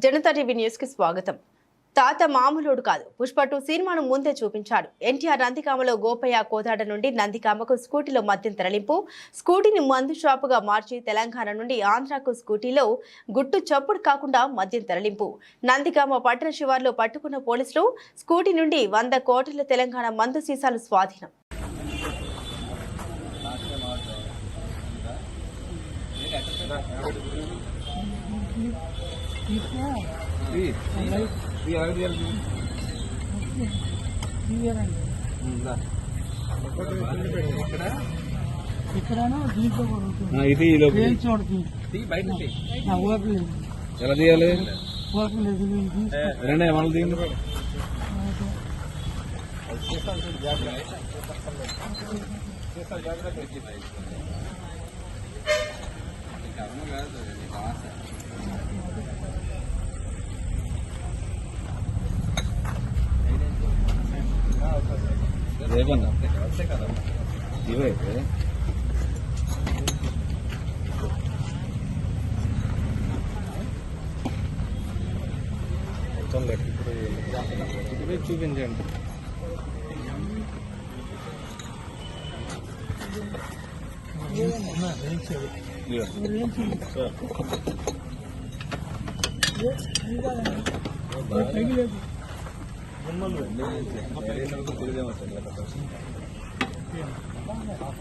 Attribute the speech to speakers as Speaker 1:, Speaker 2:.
Speaker 1: Janata TV న్యూస్కి స్వాగతం. తాత మామూలుడు కాదు. పుష్ప టూ సినిమాను ముందే చూపించాడు. ఎన్టీఆర్ నందికామలో గోపయ్య కోదాడ నుండి నందికామకు స్కూటీలో మద్యం తరలింపు స్కూటీని మందు షాపుగా మార్చి తెలంగాణ నుండి ఆంధ్రాకు స్కూటీలో గుట్టు చప్పుడు కాకుండా మద్యం తరలింపు. నందికామ పట్టణ శివార్లో పట్టుకున్న పోలీసులు స్కూటీ నుండి వంద కోట్ల తెలంగాణ మందు సీసాలు స్వాధీనం.
Speaker 2: ఇది
Speaker 3: లేదు
Speaker 2: ఎలా తీయాలి?
Speaker 3: ఓపిక లేదు వీళ్ళు
Speaker 2: జాగ్రత్త రేపన్నా ఇవైతే ఇప్పుడు చూపించండి. సార్
Speaker 3: నిమ్మల్ని
Speaker 2: తెలియదేమో తెలియదు.